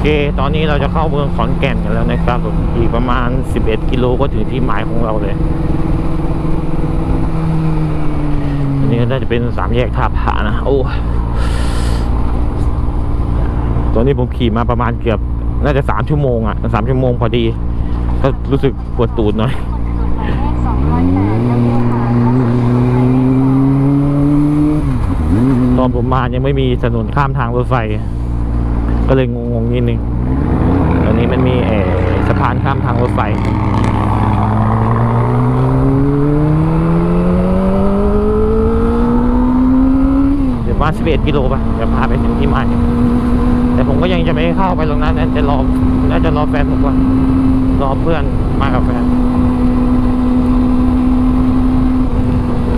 เคตอนนี้เราจะเข้าเมืองขอนแก่นกันแล้วนะครับผมอีกประมาณ 11 กิโลก็ถึงที่หมายของเราเลย อันนี้น่าจะเป็นสามแยกท่าผานะ โอ้ ตอนนี้ผมขี่มาประมาณเกือบ น่าจะสามชั่วโมงอะสามชั่วโมงพอดี ก็รู้สึกปวดตูดหน่อยตอนผมมายังไม่มีถนนข้ามทางรถไฟ ก็เลยงงๆนิดนึงตอนนี้มันมีเอสะพานข้ามทางรถไฟเดี๋ยวว่า11กิโลป่ะเดี๋ยวพาไปถึงที่หมายแต่ผมก็ยังจะไม่เข้าไปตรงนั้นจะรอน่าจะรอแฟนผมก่อนรอเพื่อนมากับแฟน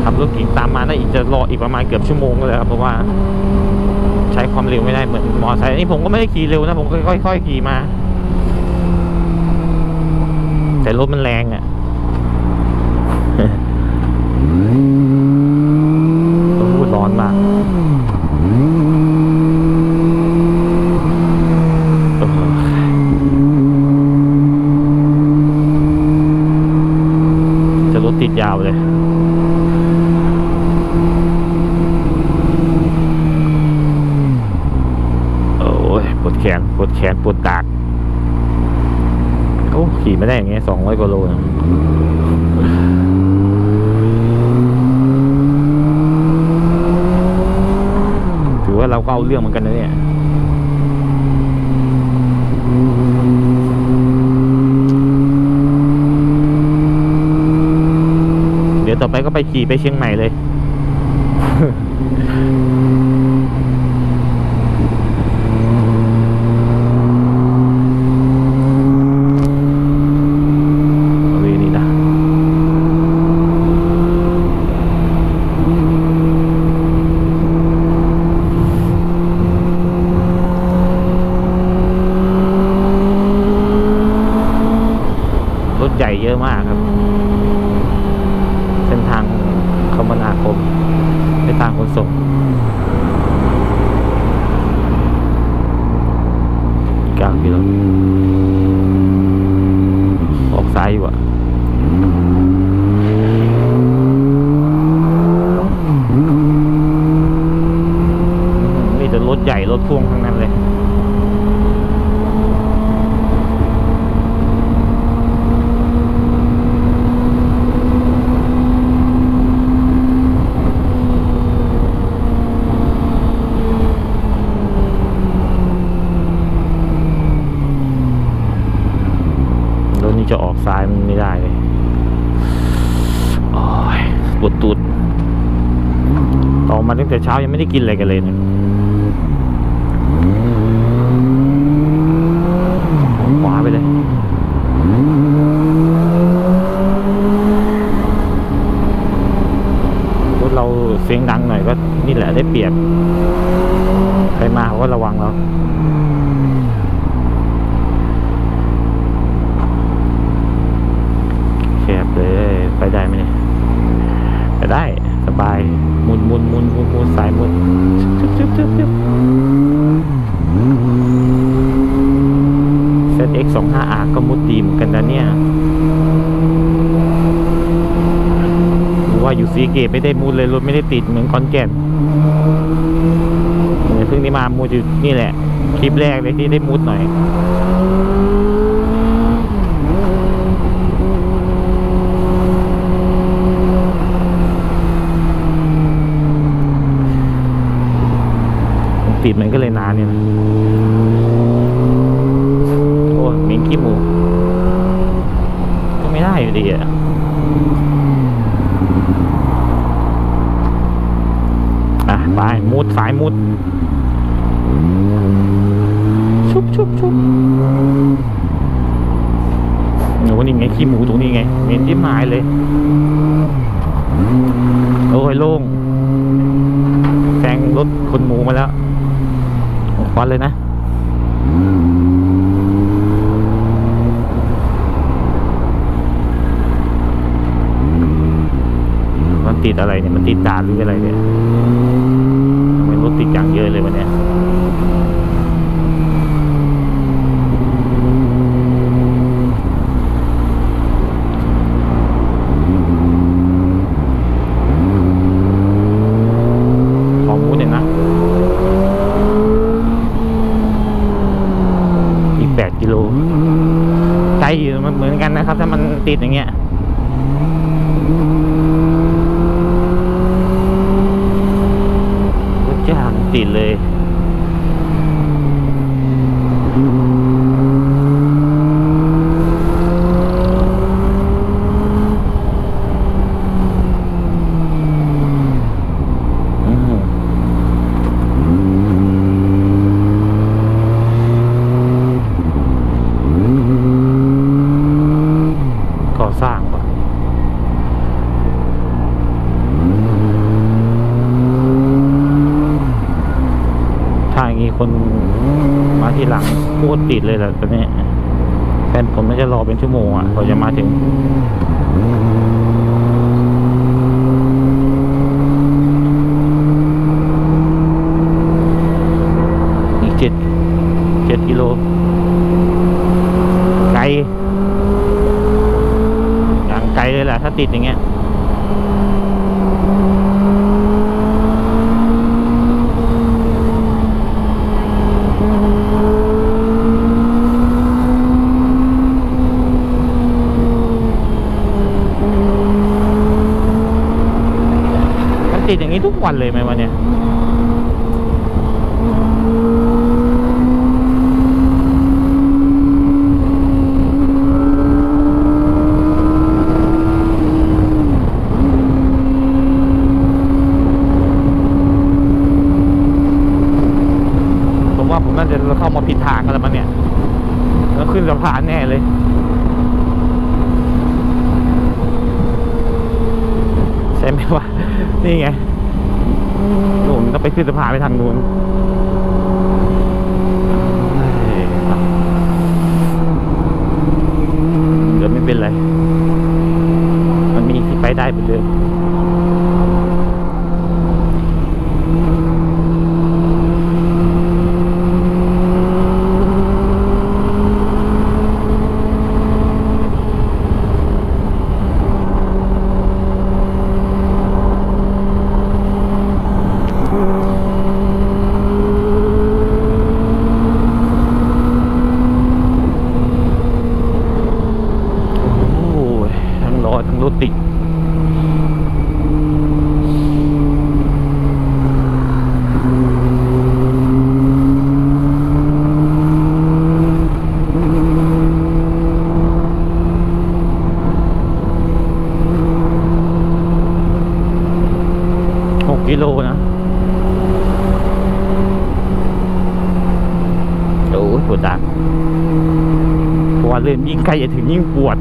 ขับรถเก่งตามมาได้อีกจะรออีกประมาณเกือบชั่วโมงเลยครับเพราะว่า ใช้ความเร็วไม่ได้เหมือนมอไซค์นี่ผมก็ไม่ได้ขี่เร็วนะ ผมค่อยๆขี่มา แต่รถมันแรงอะ่ะต้องพูดร้อนมากจะรถติดยาวเลย โอ้ยปวด แขนปวดแขนปวดดากโอ้ขี่ไม่ได้อย่างเงี้ยสองร้อยกว่าโลนะถือว่าเราก็เอาเรื่องเหมือนกันนะเนี่ยเดี๋ยวต่อไปก็ไปขี่ไปเชียงใหม่เลย บริเวณนี้นะรถ ใหญ่เยอะมากครับ เส้นทางคมนาคมในทางขนส่งกเก้ากิโลออกซ้ายอยู่อะมีแต่รถใหญ่รถพ่วงทั้งนั้นเลย รถนี้จะออกซ้ายมันไม่ได้เลย โอ้ยปวดตูดต่อมาตั้ง แต่เช้ายังไม่ได้กินอะไรกันเลยเนะขวาไปเลย รถเราเสียงดังหน่อยก็นี่แหละได้เปรียบ ใครมาเขาก็ระวังเรา แคบเลยไปได้ไหมเนี่ยไปได้สบายหมุนห มุนหมุนหมุนหมุนสายหมุนชึบชึบชึบชึบเซต X 2 5 R ก็มุดดีเหมือนกันนะเนี่ยหรือว่าอยู่ซีเกตไม่ได้มุดเลยรถไม่ได้ติดเหมือนคอนแก่นเนี่ยเพิ่งนี้มามุดอยู่นี่แหละ คลิปแรกเลยที่ได้มุดหน่อย ติดมันก็เลยนานเนี่ยนะโอ้เหม็นขี้หมูก็ไม่ได้อยู่ดีอะอะไปมุดสายมุด ชุบชุบชุบโอ้นี่ไงขี้หมูตรงนี้ไงเหม็นที่หมายเลย โอ้ยโล่งแซงรถคนหมูมาแล้ว ควันเลยนะ มันติดอะไรเนี่ย มันติดตานหรืออะไรเนี่ยทำไมรถติดอย่างเยอะเลยวันเนี้ย เหมือนกันนะครับ ถ้ามันติดอย่างเงี้ย รถจางติดเลย อืมก่อสร้างป่ะ ถ้าอย่างนี้คน มาทีหลังโคตรติดเลยแหละตอนนี้แฟนผมน่าจะรอเป็นชั่วโมงอะกว่าจะมาถึงอีกเจ็ดเจ็ดกิโลไกลอย่างไกลเลยแหละถ้าติดอย่างเงี้ย มันติด อย่างนี้ทุกวันเลยไหมวันเนี้ยผมว่าผมน่าจะเข้ามาผิดทางกันแล้วมันเนี่ยแล้วขึ้นสะพานแน่เลยใช่ไหมวะนี่ไง หนูต้องไปขึ้นสะพานไปทางนู้นเดี๋ยวไม่เป็นไร มันมีที่ไปได้เหมือนเลย โอ้ยทั้ง รอทั้งรถติดหกกิโลนะโอ้ยปวดดังเพราะว่าเริ่มยิ่งใกล้จะถึงยิ่งปวด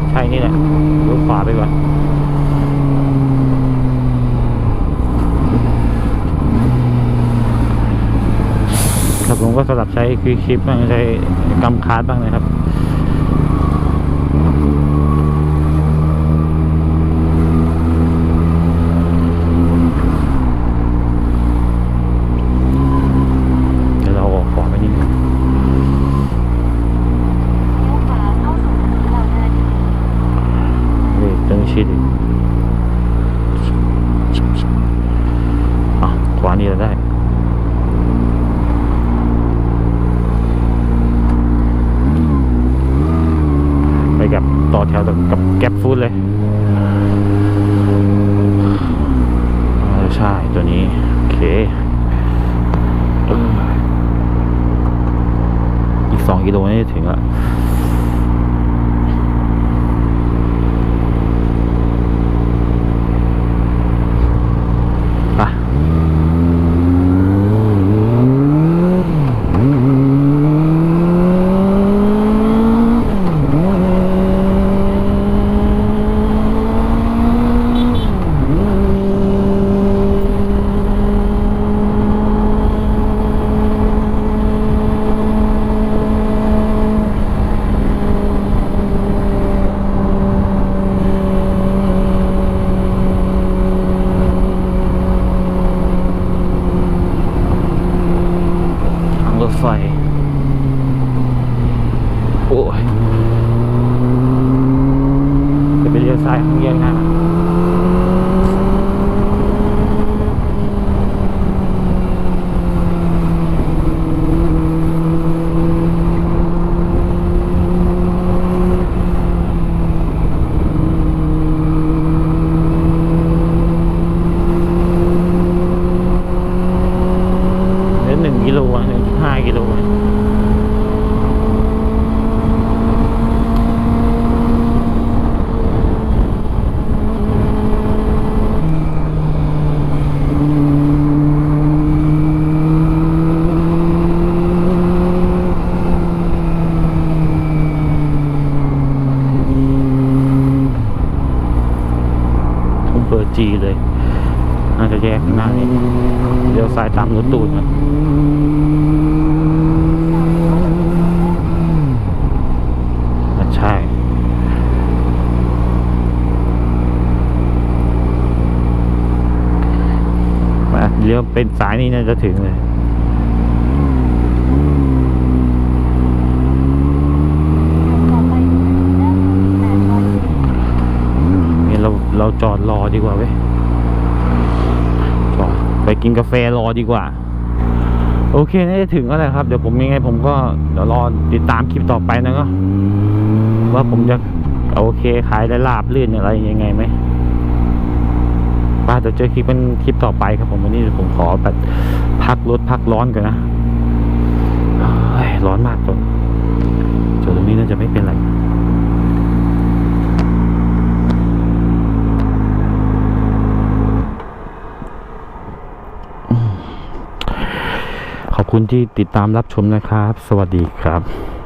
ละใช่นี่แหละเลี้ยวขวาไปก่อนครับผมก็สลับใช้คือคลิปบ้างใช้กำคาร์ดบ้างนะครับ เดี๋ยวเราออกขวาไปนิดนึง เลี้ยวขวาเข้าสู่ถนนเรานาดี เฮ้ยต้องชิดอีกอะขวานี่เราได้ ไปกับต่อแถวกับแก๊ปฟู้ดเลยเออใช่ตัวนี้ โอเคเอออีก สองกิโลนี่ถึงละไปทางรถไฟ โอ้ย จะไปเลี้ยวซ้ายข้างเลี้ยวหน้าเหลือหนึ่งกิโลอะหนึ่งจุดห้ากิโลอะทุ่งเบอร์จีเลย น่าจะแยกข้างหน้านี่เดี๋ยวซ้ายตามรถตูดมันอะใช่ มา เลี้ยวเป็นสายนี้น่าจะถึงเลยต่อไปถึงถนนด้านหลัง800เมตรนี่เราเราจอดรอดีกว่าเว้ยจอดไปกินกาแฟรอดีกว่า โอเคน่าจะถึงแล้วแหละครับ เดี๋ยวผมยังไงผมก็เดี๋ยวรอติดตามคลิปต่อไปนะก็ว่าผมจะโอเคขายได้ลาบลื่นอะไรยังไงไหม ป้าเดี๋ยวเจอคลิปเป็นคลิปต่อไปครับผมวันนี้ผมขอแบบพักรถพักร้อนก่อนนะร้อนมากจนจนตรงนี้น่าจะไม่เป็นไรขอบคุณที่ติดตามรับชมนะครับ สวัสดีครับ